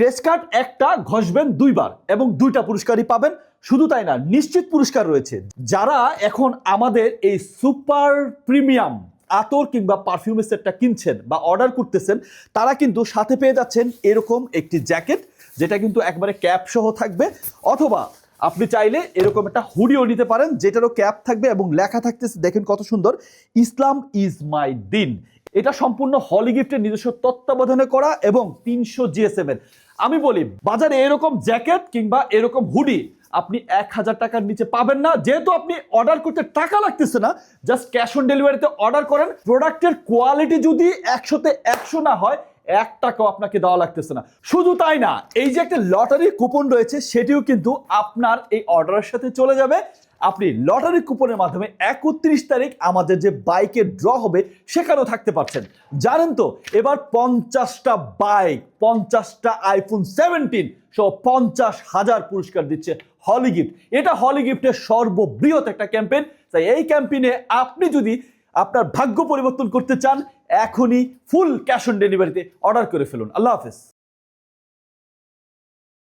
Craze card একটা ঘষবেন দুইবার এবং দুইটা পুরস্কারই পাবেন। শুধু তাই না, নিশ্চিত পুরস্কার রয়েছে। যারা এখন আমাদের এই সুপার প্রিমিয়াম আতর কিংবা পারফিউমের সেটটা কিনছেন বা অর্ডার করতেছেন, তারা কিন্তু সাথে পেয়ে যাচ্ছেন এরকম একটি জ্যাকেট, যেটা কিন্তু একবারে ক্যাপ সহ থাকবে। অথবা আপনি চাইলে এরকম একটা হুডিও নিতে পারেন, যেটারও ক্যাপ থাকবে এবং লেখা থাকতেছে, দেখেন কত সুন্দর, ইসলাম ইজ মাই দিন। এটা সম্পূর্ণ হলি গিফটের নিজস্ব তত্ত্বাবধানে করা এবং তিনশো জিএসএম এর। আমি বলি, বাজারে এরকম জ্যাকেট কিংবা এরকম হুডি আপনি এক হাজার টাকার নিচে পাবেন না। যেহেতু আপনি অর্ডার করতে টাকা লাগতেছে না, জাস্ট ক্যাশ অন ডেলিভারিতে অর্ডার করেন। প্রোডাক্টের কোয়ালিটি যদি একশোতে একশো না হয়, এক টাকাও আপনাকে দেওয়া লাগতেছে না। শুধু তাই না, এই যে একটা লটারি কুপন রয়েছে, সেটিও কিন্তু আপনার এই অর্ডারের সাথে চলে যাবে। আপনি লটারি কুপনের মাধ্যমে একত্রিশ তারিখ আমাদের যে বাইকের ড্র হবে সেখানেও থাকতে পারছেন। জানেন তো, এবার পঞ্চাশটা বাইক, পঞ্চাশটা আইফোন সেভেন্টিন সহ পঞ্চাশ হাজার পুরস্কার দিচ্ছে হলি গিফট এটা হলি গিফটের সর্ববৃহৎ একটা ক্যাম্পেইন। তাই এই ক্যাম্পেইনে আপনি যদি আপনার ভাগ্য পরিবর্তন করতে চান, এখনই ফুল ক্যাশ অন ডেলিভারিতে অর্ডার করে ফেলুন। আল্লাহ হাফেজ।